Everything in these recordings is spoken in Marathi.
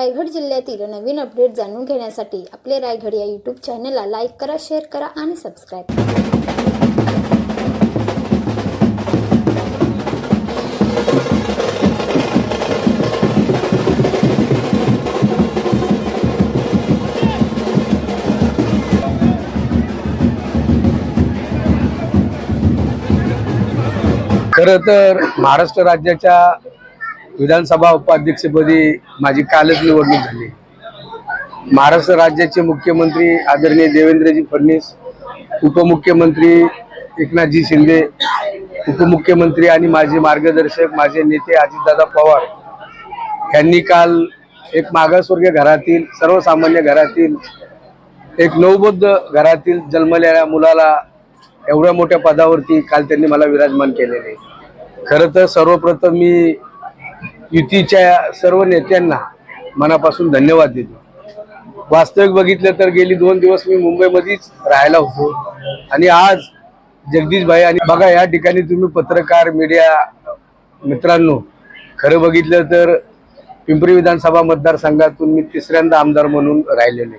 रायगड जिल्ह्यातील नवीन अपडेट जाणून घेण्यासाठी आपले रायगड या यूट्यूब चॅनलला लाईक करा शेअर करा आणि सबस्क्राईब करा. खरं तर महाराष्ट्र राज्याच्या विधानसभा उपाध्यक्षपदी माझी कालच निवडणूक झाली. महाराष्ट्र राज्याचे मुख्यमंत्री आदरणीय देवेंद्रजी फडणवीस उपमुख्यमंत्री एकनाथजी शिंदे उपमुख्यमंत्री आणि माझे मार्गदर्शक माझे नेते अजितदादा पवार यांनी काल एक मागासवर्गीय घरातील सर्वसामान्य घरातील एक नवबुद्ध घरातील जन्मलेल्या मुलाला एवढ्या मोठ्या पदावरती काल त्यांनी मला विराजमान केलेले. खरं तर सर्वप्रथम मी युतीच्या सर्व नेत्यांना मनापासून धन्यवाद देतो. वास्तविक बघितलं तर गेली दोन दिवस मी मुंबईमध्येच राहायला होतो. आणि आज जगदीश भाई आणि बघा या ठिकाणी तुम्ही पत्रकार मीडिया मित्रांनो खरं बघितलं तर पिंपरी विधानसभा मतदारसंघातून मी तिसऱ्यांदा आमदार म्हणून राहिलेले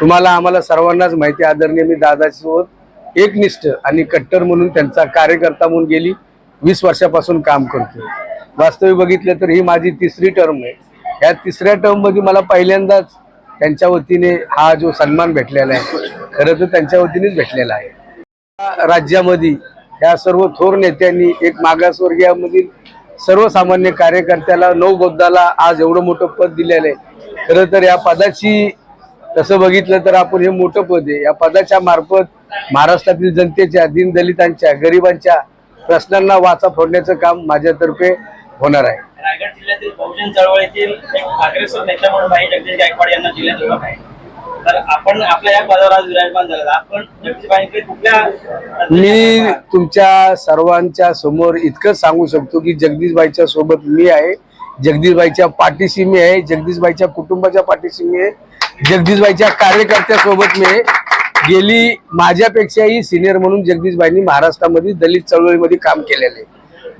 तुम्हाला आम्हाला सर्वांनाच माहिती आदरणीय मी दादासोबत एकनिष्ठ आणि कट्टर म्हणून त्यांचा कार्यकर्ता म्हणून गेली वीस वर्षापासून काम करतो वास्तविक बघितलं तर ही माझी तिसरी टर्म आहे. या तिसऱ्या टर्ममध्ये मला पहिल्यांदाच त्यांच्या वतीने हा जो सन्मान भेटलेला आहे खरं तर त्यांच्या वतीनेच भेटलेला आहे. राज्यामध्ये या सर्व थोर नेत्यांनी एक मागासवर्गीयामधील सर्वसामान्य कार्यकर्त्याला नवबोद्धाला आज एवढं मोठं पद दिलेलं आहे. खरं तर या पदाची तसं बघितलं तर आपण हे मोठं पद आहे. या पदाच्या मार्फत महाराष्ट्रातील जनतेच्या दीनदलितांच्या गरिबांच्या प्रश्नांना वाचा फोडण्याचं काम माझ्यातर्फे होणार आहे. रायगड जिल्ह्यातील बहुजन चळवळीतील एक अग्रेसर नेता म्हणून भाई जगदीश गायकवाड यांना जिल्ह्यात ओळख आहे. तर आपण आपल्या या पदावर आज विराजमान झालेला आपण जगदीश भाईंकडे कुठल्या मी तुमच्या सर्वांच्या समोर इतकंच सांगू शकतो की जगदीशबाईच्या सोबत मी आहे. जगदीशबाईच्या पाठीशी मी आहे. जगदीशबाईच्या कुटुंबाच्या पाठीशी मी आहे. जगदीशबाईच्या कार्यकर्त्यासोबत मी आहे. गेली माझ्यापेक्षाही सिनियर म्हणून जगदीशबाईंनी महाराष्ट्रामध्ये दलित चळवळीमध्ये काम केलेलं आहे.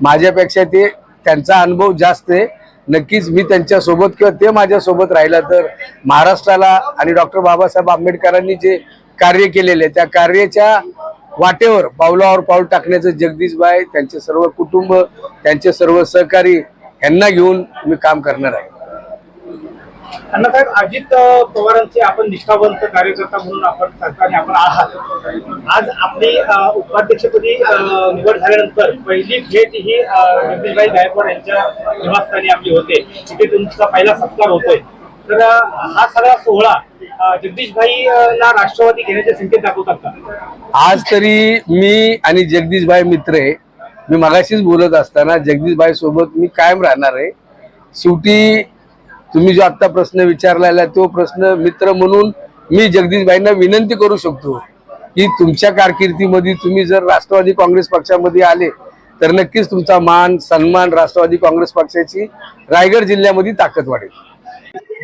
माझ्यापेक्षा ते त्यांचा अनुभव जास्त आहे. नक्कीच मी त्यांच्यासोबत किंवा ते माझ्यासोबत राहिलं राहिला तर महाराष्ट्राला आणि डॉक्टर बाबासाहेब आंबेडकरांनी जे कार्य केलेले आहे, त्या कार्याच्या वाटेवर पावलावर पाऊल टाकण्याचं जगदीशबाई त्यांचे सर्व कुटुंब त्यांचे सर्व सहकारी यांना घेऊन मी काम करणार आहे. अण्णासाहेब अजित पवारांचे आपण निष्ठावंत कार्यकर्ता म्हणून आपण सरकारने आपण आहात. आज आपली उपाध्यक्षपदी निवड झाल्यानंतर पहिली भेट ही जगदीशभाई गायकवाड यांच्या निवासस्थानी आपली होते. तिथे तुमचा पहिला सत्कार होतोय. तर हा सगळा सोहळा जगदीशभाई राष्ट्रवादी घेण्याचे संकेत दाखवतात का? आज तरी मी आणि जगदीशभाई मित्र आहे. मी मगाशीच बोलत असताना जगदीशभाई सोबत मी कायम राहणार आहे. शेवटी तुम्ही जो आता प्रश्न विचारलेला तो प्रश्न मित्र म्हणून मी जगदीशभाईंना विनंती करू शकतो की तुमच्या कारकिर्दीमध्ये तुम्ही जर राष्ट्रवादी काँग्रेस पक्षामध्ये आले तर नक्कीच तुमचा मान सन्मान राष्ट्रवादी काँग्रेस पक्षाची रायगड जिल्ह्यामध्ये ताकद वाढेल.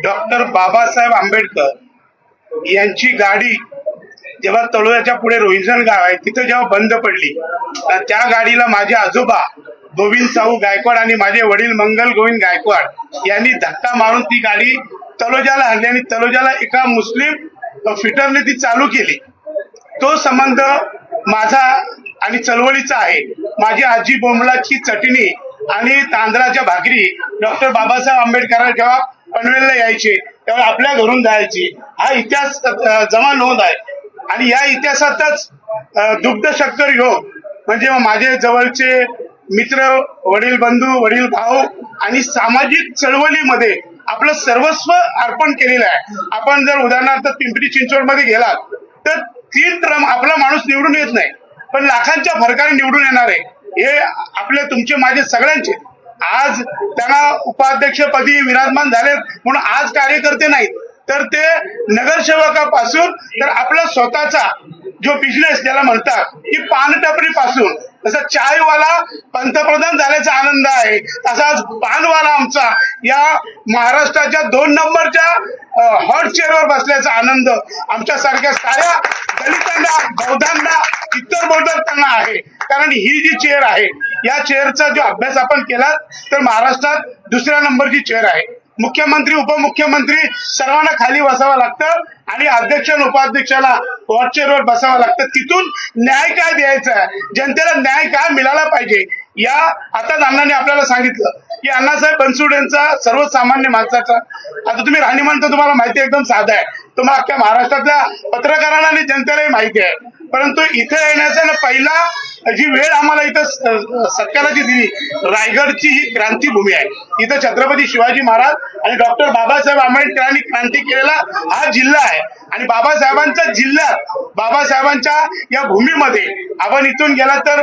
डॉक्टर बाबासाहेब आंबेडकर यांची गाडी जेव्हा तळोद्याच्या पुढे रोहिजन गाव आहे तिथे जेव्हा बंद पडली तर त्या गाडीला माझे आजोबा गोविंद साहू गायकवाड आणि माझे वडील मंगल गोविंद गायकवाड यांनी धक्का मारून ती गाडी तलोजाला हल्ली आणि तलोजाला एका मुस्लिम फिटरने ती चालू केली. तो संबंध माझा आणि चळवळीचा आहे. माझी आजी बोमलाची चटणी आणि तांदळाच्या भाकरी डॉक्टर बाबासाहेब आंबेडकर जेव्हा पनवेलला यायचे तेव्हा आपल्या घरून जायची. हा इतिहास जमा नोंद आहे. आणि या इतिहासातच दुग्ध शक्कर योग म्हणजे माझे जवळचे मित्र वडील बंधू वडील भाऊ आणि सामाजिक चळवळीमध्ये आपलं सर्वस्व अर्पण केलेलं आहे. आपण जर उदाहरणार्थ पिंपरी चिंचवडमध्ये गेलात तर तीन ट्रम आपला माणूस निवडून येत नाही. पण लाखांच्या फरकाने निवडून येणार आहे. हे आपले तुमचे माझे सगळ्यांचे. आज त्यांना उपाध्यक्षपदी विराजमान झाले म्हणून आज कार्यकर्ते नाहीत. तर ते नगरसेवकापासून तर आपला स्वतःचा जो बिझनेस ज्याला म्हणतात की पानटपरी पासून तसा चायवाला पंतप्रधान झाल्याचा आनंद आहे तसाच पानवाला आमचा या महाराष्ट्राच्या दोन नंबरच्या हॉट चेअरवर बसल्याचा आनंद आमच्या सारख्या साऱ्या दलितांना बौद्धांना इतर बौद्धांना आहे. कारण ही जी चेअर आहे या चेअरचा जो अभ्यास आपण केला तर महाराष्ट्रात दुसऱ्या नंबरची चेअर आहे. मुख्यमंत्री उपमुख्यमंत्री सर्वांना खाली बसावं लागतं आणि अध्यक्ष आणि उपाध्यक्षाला वॉचचेअरवर बसावं लागतं. तिथून न्याय काय द्यायचा आहे? जनतेला न्याय काय मिळाला पाहिजे? या आता अण्णाने आपल्याला सांगितलं की अण्णासाहेब बनसोड यांचा सर्वसामान्य माणसाचा आता तुम्ही राहणीमान तर तुम्हाला माहिती एकदम साधा आहे. तुम्हाला अख्ख्या महाराष्ट्रातल्या पत्रकारांना आणि जनतेलाही माहिती आहे. परंतु इथे येण्याचा पहिला जी वेळ आम्हाला इथं स- सत्काराची दिली रायगडची ही क्रांतीभूमी आहे. इथं छत्रपती शिवाजी महाराज आणि डॉक्टर बाबासाहेब आंबेडकरांनी क्रांती केलेला हा जिल्हा आहे. आणि बाबासाहेबांचा जिल्हा बाबासाहेबांच्या या भूमीमध्ये. आपण इथून गेला तर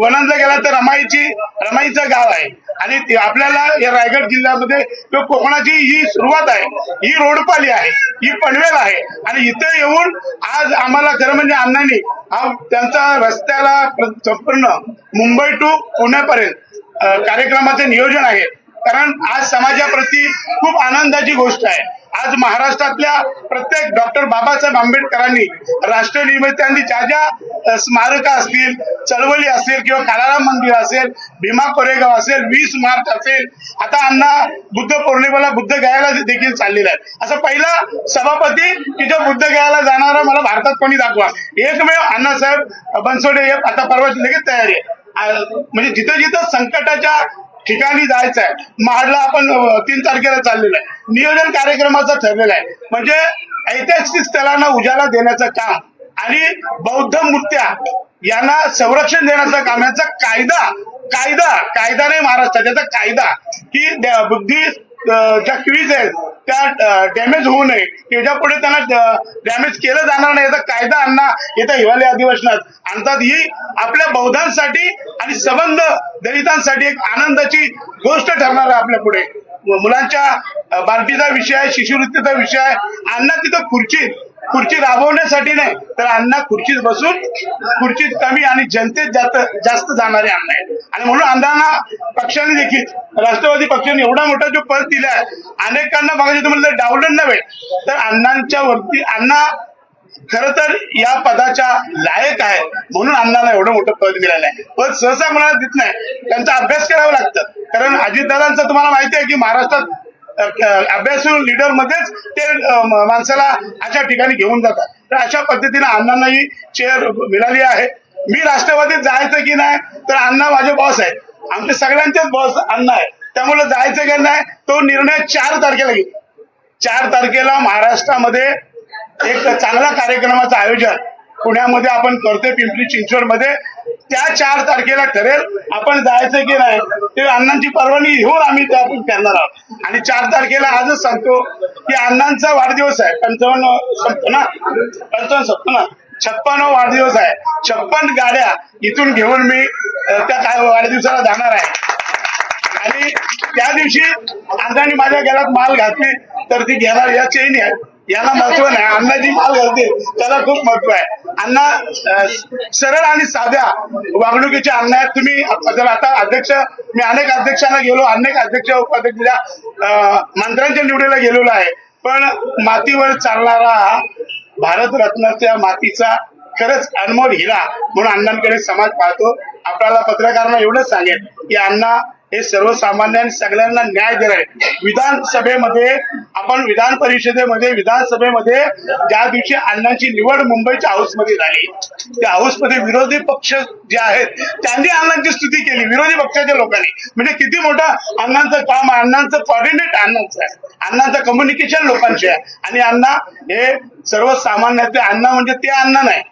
वनांचा गेला तर रमाईची रमाईचं गाव आहे. आणि ते आपल्याला या रायगड जिल्ह्यामध्ये किंवा कोकणाची ही सुरुवात आहे. ही रोडपाली आहे. ही पनवेल आहे. आणि इथं येऊन आज आम्हाला खरं म्हणजे अण्णांनी हा त्यांचा रस्त्याला संपूर्ण मुंबई टू पुण्यापर्यंत कार्यक्रमाचे नियोजन आहे. कारण आज समाजाप्रती खूप आनंदाची गोष्ट आहे. आज महाराष्ट्रातल्या प्रत्येक डॉक्टर बाबासाहेब आंबेडकरांनी राष्ट्रनिमित्तांनी ज्या ज्या स्मारक असतील चळवळी असेल किंवा कालाराम मंदिर असेल भीमा कोरेगाव असेल वीस मार्च असेल आता अण्णा बुद्ध पौर्णिमेला बुद्ध गयाला देखील चाललेला आहे असं पहिला सभापती की जो बुद्ध गयाला जाणारा मला भारतात कोणी दाखवा. एकमेव अण्णासाहेब बनसोडे हे आता परवाची लगेच तयारी आहे. म्हणजे जिथं जिथं संकटाच्या ठिकाणी जायचं आहे महाडला आपण तीन तारखेला चाललेलं आहे. नियोजन कार्यक्रमाचं ठरलेलं आहे. म्हणजे ऐतिहासिक स्थळांना उजाला देण्याचं काम आणि बौद्ध मूर्त्या यांना संरक्षण देण्याचं काम याचा कायदा कायदा कायदा नाही महाराष्ट्रात याचा कायदा की बुद्धी ज्या क्वीज आहेत त्या डॅमेज होऊ नये. त्याच्या पुढे त्यांना डॅमेज केलं जाणार नाही. याचा कायदा अण्णा येत्या हिवाळी अधिवेशनात आणतात. ही आपल्या बौद्धांसाठी आणि संबंध दलितांसाठी एक आनंदाची गोष्ट ठरणार आहे आपल्या पुढे. मुलांच्या बालटीचा विषय आहे शिष्यवृत्तीचा विषय आहे. अण्णा तिथं खुर्चीत खुर्ची राबवण्यासाठी नाही तर अण्णा खुर्चीत बसून खुर्चीत कमी आणि जनतेत जास्त जास्त जाणारे अण्णा आहेत. आणि म्हणून अण्णांना पक्षाने देखील राष्ट्रवादी पक्षाने एवढा मोठा जो पद दिलाय अनेकांना बघायचं तुम्हाला डावलं नव्हे. तर अण्णांच्या वरती अण्णा खर तर या पदाच्या लायक आहे म्हणून अण्णाला एवढं मोठं पद मिळालं आहे पद सहसा मला देत नाही त्यांचा अभ्यास करावा लागतं. कारण अजितदादांचा तुम्हाला माहिती आहे की महाराष्ट्रात अभ्यासू लिडर मध्येच ते माणसाला अशा ठिकाणी घेऊन जातात. तर अशा पद्धतीने अण्णांनाही चेअर मिळाली आहे. मी राष्ट्रवादीत जायचं की नाही तर अण्णा माझे बॉस आहेत. आमचे सगळ्यांचेच बॉस अण्णा आहे त्यामुळे जायचं की नाही तो निर्णय चार तारखेला घेतो चार तारखेला महाराष्ट्रामध्ये एक चांगला कार्यक्रमाचं आयोजन पुण्यामध्ये आपण करतोय पिंपरी चिंचवडमध्ये. त्या चार तारखेला ठरेल आपण जायचं की नाही ते अण्णांची परवानगी घेऊन आम्ही त्या करणार आहोत. आणि चार तारखेला आजच सांगतो की अण्णांचा वाढदिवस आहे. पंचावन्न संपतो ना? पंचावन्न संपतो ना? छप्पन वाढदिवस आहे. छप्पन गाड्या इथून घेऊन मी त्या वाढदिवसाला जाणार आहे. आणि त्या दिवशी अण्णांनी माझ्या घरात माल घातली तर ती घेणार या नाही आहे. याला महत्त्व नाही. अण्णा जी माल घालते त्याला खूप महत्त्व आहे. अण्णा सरळ आणि साध्या वागणुकीचे अण्णा आहेत. तुम्ही जर आता अध्यक्ष मी अनेक अध्यक्षांना गेलो अनेक अध्यक्ष उपाध्यक्ष मंत्र्यांच्या निवडीला गेलेलो आहे. पण मातीवर चालणारा भारतरत्नाच्या मातीचा खरंच अनमोल हिरा म्हणून अण्णांकडे समाज पाहतो. आपल्याला पत्रकारांना एवढंच सांगेल की अण्णा हे सर्वसामान्य सगळ्यांना न्याय देणार आहे विधानसभेमध्ये आपण विधान परिषदेमध्ये विधानसभेमध्ये ज्या दिवशी अण्णांची निवड मुंबईच्या हाऊसमध्ये झाली त्या हाऊसमध्ये विरोधी पक्ष जे आहेत त्यांनी अण्णांची स्तुती केली विरोधी पक्षाच्या लोकांनी. म्हणजे किती मोठं अण्णांचं काम आहे अण्णांचं कॉर्डिनेट अण्णांचं आहे. अण्णांचं कम्युनिकेशन लोकांचे आहे. आणि अण्णा हे सर्वसामान्यातले अण्णा म्हणजे ते अण्णा नाही.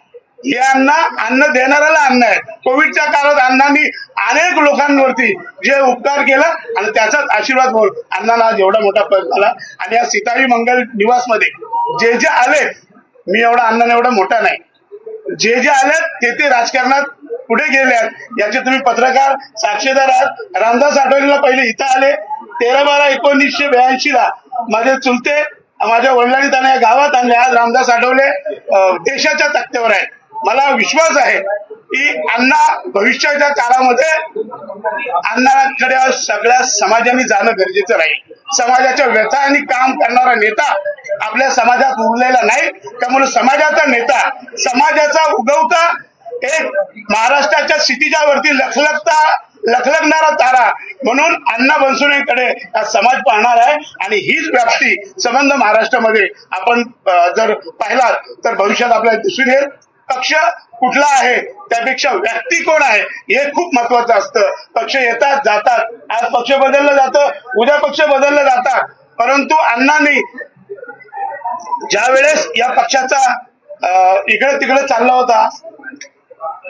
हे अण्णा अन्न देणाऱ्याला अन्न आहे कोविडच्या काळात अण्णांनी अनेक लोकांवरती जे उपकार केला आणि त्याचाच आशीर्वाद म्हणून अण्णाला आज एवढा मोठा पद झाला. आणि या सीतारी मंगल निवासमध्ये जे जे आले मी एवढा अण्णा एवढा मोठा नाही. जे जे आलेत ते ते राजकारणात पुढे गेले आहेत. याचे तुम्ही पत्रकार साक्षीदार आहात. रामदास आठवलेला पहिले इथं आले. तेरा बारा एकोणीसशे ब्याऐंशी ला माझे चुलते माझ्या वडिलांनी त्यांना या गावात आणले. आज रामदास आठवले देशाच्या तक्त्यावर आहेत. मला विश्वास आहे की अण्णा भविष्याच्या काळामध्ये अण्णाकडे सगळ्या समाजाने जाणं गरजेचं राहील. समाजाच्या व्यथा आणि काम करणारा नेता आपल्या समाजात उरलेला नाही. त्यामुळे समाजाचा नेता समाजाचा उगवता एक महाराष्ट्राच्या क्षितिजावरती लखलखता लखलखणारा तारा म्हणून अण्णा बनसोडेकडे हा समाज पाहणार आहे. आणि हीच व्याप्ती संबंध महाराष्ट्रामध्ये आपण जर पाहिलात तर भविष्यात आपल्याला दिसून येईल. पक्ष कुठला आहे? त्यापेक्षा व्यक्ती कोण आहे? हे खूप महत्वाचं असतं. पक्ष येतात जातात. आज पक्ष बदललं जातं उद्या पक्ष बदललं जातात. परंतु अण्णांनी ज्या वेळेस या पक्षाचा अं, इकडे तिकडे चालला होता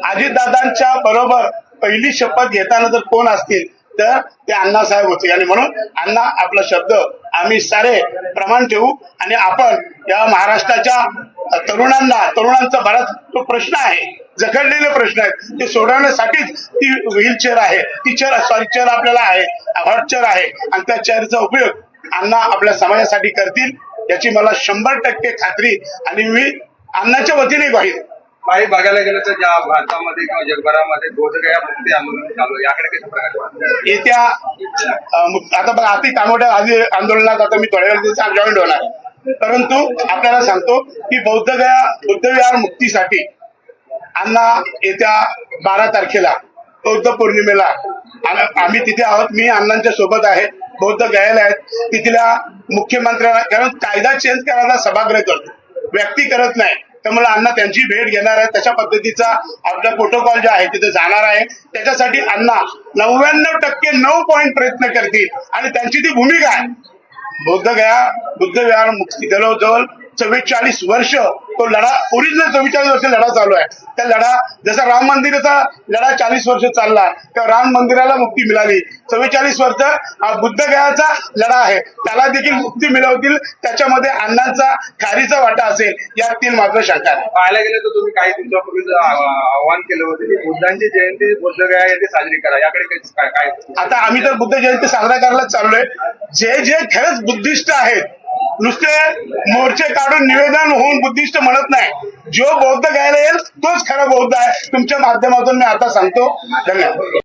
अजितदादांच्या बरोबर पहिली शपथ घेताना जर कोण असतील तर ते अण्णासाहेब होते. आणि म्हणून अण्णा आपला शब्द आम्ही सारे प्रमाण ठेवू आणि आपण या महाराष्ट्राच्या तरुणांना तरुणांचा बराच तो प्रश्न आहे जखडलेले प्रश्न आहेत ते सोडवण्यासाठीच ती व्हीलचेअर आहे. ती चेअर सॉरी चेअर आपल्याला आहे हॉट चेअर आहे. आणि त्या चेअरचा उपयोग अण्णा आपल्या समाजासाठी करतील याची मला शंभर टक्के खात्री आणि मी अण्णाच्या वतीने पाहिजे काही बघायला गेलं तर ज्या भारतामध्ये किंवा जगभरामध्ये बोधगया मुक्ती आंदोलन चालू आहे. याकडे कशा प्रकारे येत्या आता बघा अति कामोठ्या आधी आंदोलनात आता मी थोड्या वेळ जॉईन होणार परंतु आपल्याला सांगतो की बौद्धगया बुद्धविहार मुक्तीसाठी अण्णा येत्या बारा तारखेला बौद्ध पौर्णिमेला आम्ही तिथे आहोत. मी अण्णांच्या सोबत आहे. बौद्ध गयाला आहेत. तिथल्या मुख्यमंत्र्यांना कारण कायदा चेंज करायला सभागृह करतो. व्यक्ती करत नाही. त्यामुळे अण्णा त्यांची भेट घेणार आहे तशा पद्धतीचा आपला प्रोटोकॉल जे आहे तिथे जाणार आहे. त्याच्यासाठी अण्णा नव्याण्णव टक्के नऊ पॉईंट प्रयत्न करतील. आणि त्यांची ती भूमिका आहे. बौद्ध गया बुद्ध विहार मुक्ती जवळजवळ चव्वेचाळीस वर्ष तो लढा ओरिजिनल चव्वेचाळीस वर्ष लढा चालू आहे. त्या लढा जसा राम मंदिराचा लढा चाळीस वर्ष चालला तेव्हा राम मंदिराला मुक्ती मिळाली. चव्वेचाळीस वर्ष हा बुद्ध गयाचा लढा आहे. त्याला देखील मुक्ती मिळवतील. त्याच्यामध्ये अण्णांचा खारीचा वाटा असेल यातील मात्र शंका नाही पाहायला गेलं तर तुम्ही काही दिवसापूर्वी आवाहन केलं होतं की बुद्धांची जयंती बोधगया येथे साजरी करा. याकडे काय काय आता आम्ही तर बुद्ध जयंती साजरा करायला चाललोय. जे जे खरंच बुद्धिस्ट आहेत नुसते मोर्चे काढून निवेदन होऊन बुद्धिस्ट म्हणत नाही. जो बौद्ध घ्यायला येईल तोच खरा बौद्ध आहे. तुमच्या माध्यमातून मी आता सांगतो. धन्यवाद.